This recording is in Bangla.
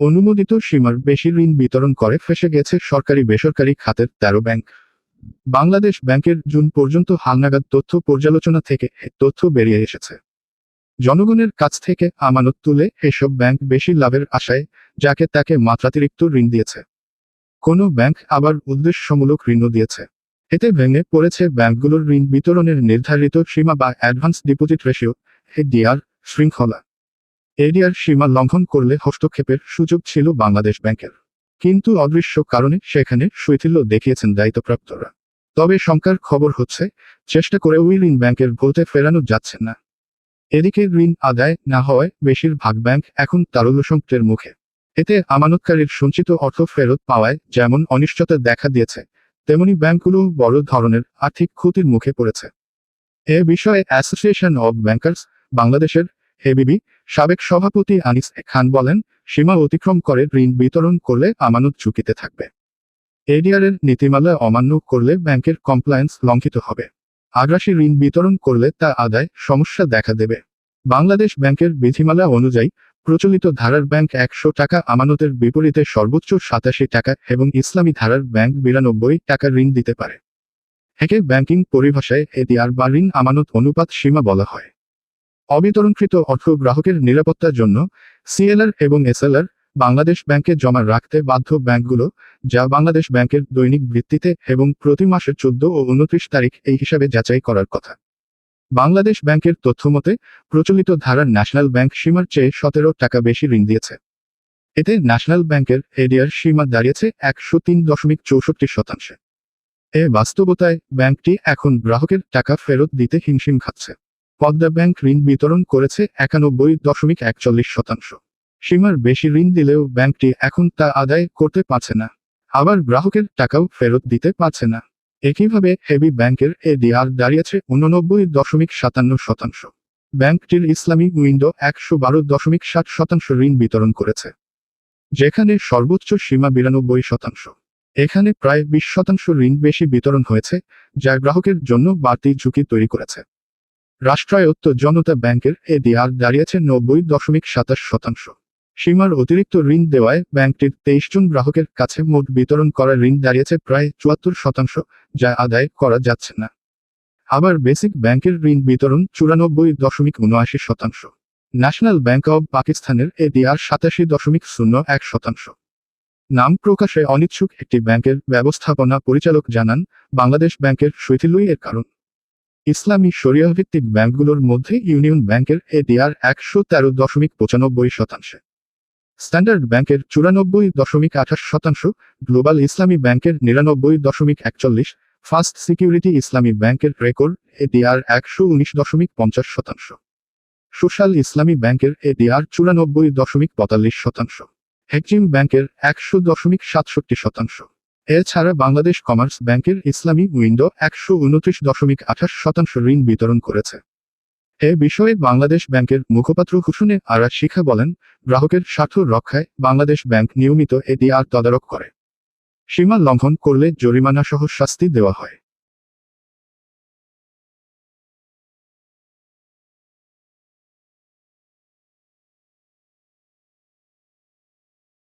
অনুমোদিত সীমার বেশি ঋণ বিতরণ করে ফেসে গেছে সরকারি বেসরকারি খাতের তেরো ব্যাংক। বাংলাদেশ ব্যাংকের জুন পর্যন্ত হালনাগাদ তথ্য পর্যালোচনা থেকে তথ্য বেরিয়ে এসেছে। জনগণের কাছ থেকে আমানত তুলে এসব ব্যাংক বেশি লাভের আশায় যাকে তাকে মাত্রাতিরিক্ত ঋণ দিয়েছে। কোনো ব্যাংক আবার উদ্দেশ্যমূলক ঋণও দিয়েছে। এতে ভেঙে পড়েছে ব্যাংকগুলোর ঋণ বিতরণের নির্ধারিত সীমা বা অ্যাডভান্স ডিপোজিট রেশিও এডিআর শৃঙ্খলা। এডিআর সীমা লঙ্ঘন করলে হস্তক্ষেপের সুযোগ ছিল বাংলাদেশ ব্যাংকের। কিন্তু অদৃশ্য কারণে সেখানে শৈথিল্য দেখিয়েছেন দায়িত্বপ্রাপ্তরা। তবে শঙ্কার খবর হচ্ছে, চেষ্টা করে ওই ঋণ ব্যাংকের ভোল্টে ফেরানো যাচ্ছে না। এদিকে ঋণ আদায় না হওয়ায় বেশিরভাগ ব্যাংক এখন তারল্য সংকটের মুখে। এতে আমানতকারীর সঞ্চিত অর্থ ফেরত পাওয়ায় যেমন অনিশ্চয়তা দেখা দিয়েছে, তেমনি ব্যাংকগুলো বড় ধরনের আর্থিক ক্ষতির মুখে পড়েছে। এ বিষয়ে অ্যাসোসিয়েশন অব ব্যাংকার্স বাংলাদেশের এবিবি সাবেক সভাপতি আনিস খান বলেন, সীমা অতিক্রম করে ঋণ বিতরণ করলে আমানত ঝুঁকিতে থাকবে। এডিআর এর নীতিমালা অমান্য করলে ব্যাংকের কমপ্লায়েন্স লঙ্ঘিত হবে। আগ্রাসী ঋণ বিতরণ করলে তা আদায় সমস্যা দেখা দেবে। বাংলাদেশ ব্যাংকের বিধিমালা অনুযায়ী, প্রচলিত ধারার ব্যাংক একশো টাকা আমানতের বিপরীতে সর্বোচ্চ সাতাশি টাকা এবং ইসলামী ধারার ব্যাংক বিরানব্বই টাকা ঋণ দিতে পারে। একে ব্যাংকিং পরিভাষায় এডিআর বা ঋণ আমানত অনুপাত সীমা বলা হয়। অবিতরণকৃত অর্থ গ্রাহকের নিরাপত্তার জন্য সিএলআর এবং এসএলআর বাংলাদেশ ব্যাংকে জমা রাখতে বাধ্য ব্যাংকগুলো, যা বাংলাদেশ ব্যাংকের দৈনিক ভিত্তিতে এবং প্রতি মাসের চোদ্দ ও উনত্রিশ তারিখ এই হিসাবে যাচাই করার কথা। বাংলাদেশ ব্যাংকের তথ্যমতে, প্রচলিত ধারার ন্যাশনাল ব্যাংক সীমার চেয়ে সতেরো টাকা বেশি ঋণ দিয়েছে। এতে ন্যাশনাল ব্যাংকের এডিআর সীমা দাঁড়িয়েছে একশো তিন দশমিক চৌষট্টি শতাংশে। এ বাস্তবতায় ব্যাংকটি এখন গ্রাহকের টাকা ফেরত দিতে হিমশিম খাচ্ছে। পদ্মা ব্যাংক ঋণ বিতরণ করেছে একানব্বই দশমিক একচল্লিশ শতাংশ। সীমার বেশি ঋণ দিলেও ব্যাংকটি এখন তা আদায় করতে পারছে না। আবার গ্রাহকের টাকাও ফেরত দিতে পারছে না। একইভাবে হেভি ব্যাংকের এডিআর দাঁড়িয়েছে উননব্বই দশমিক সাতান্ন শতাংশ। ব্যাংকটির ইসলামী উইন্ডো একশো বারো দশমিক ষাট শতাংশ ঋণ বিতরণ করেছে, যেখানে সর্বোচ্চ সীমা বিরানব্বই শতাংশ। এখানে প্রায় বিশ শতাংশ ঋণ বেশি বিতরণ হয়েছে, যা গ্রাহকের জন্য বাড়তি ঝুঁকি তৈরি করেছে। রাষ্ট্রায়ত্ত জনতা ব্যাংকের এ এডিআর দাঁড়িয়েছে নব্বই দশমিক সাতাশ শতাংশ। সীমার অতিরিক্ত ঋণ দেওয়ায় ব্যাংকটির তেইশ জন গ্রাহকের কাছে মোট বিতরণ করা ঋণ দাঁড়িয়েছে প্রায় চুয়াত্তর শতাংশ, যা আদায় করা যাচ্ছে না। আবার বেসিক ব্যাংকের ঋণ বিতরণ চুরানব্বই দশমিক উনআশি শতাংশ। ন্যাশনাল ব্যাংক অব পাকিস্তানের এ এডিআর সাতাশি দশমিক শূন্য এক শতাংশ। নাম প্রকাশে অনিচ্ছুক একটি ব্যাংকের ব্যবস্থাপনা পরিচালক জানান, বাংলাদেশ ব্যাংকের শৈথিল্যই এর কারণ। ইসলামী শরিয়াভিত্তিক ব্যাংকগুলোর মধ্যে ইউনিয়ন ব্যাংকের এডিআর একশো তেরো দশমিক পঁচানব্বই শতাংশে। স্ট্যান্ডার্ড ব্যাংকের চুরানব্বই দশমিক আঠাশ শতাংশ, গ্লোবাল ইসলামী ব্যাংকের নিরানব্বই দশমিক একচল্লিশ, ফার্স্ট সিকিউরিটি ইসলামী ব্যাংকের রেকর্ড এডিআর একশো উনিশ দশমিক পঞ্চাশ শতাংশ। সোশ্যাল ইসলামী ব্যাংকের এডিআর চুরানব্বই দশমিক পঁয়তাল্লিশ শতাংশ। হেকজিম ব্যাংকের একশো দশমিক সাতষট্টি শতাংশ। এছাড়া বাংলাদেশ কমার্স ব্যাংকের ইসলামী উইন্ডো একশো উনত্রিশ দশমিক আঠাশ শতাংশ ঋণ বিতরণ করেছে। এ বিষয়ে বাংলাদেশ ব্যাংকের মুখপাত্র হুসুনে আরা শিখা বলেন, গ্রাহকের স্বার্থ রক্ষায় বাংলাদেশ ব্যাংক নিয়মিত এডিআর তদারক করে। সীমা লঙ্ঘন করলে জরিমানা সহ শাস্তি দেওয়া হয়।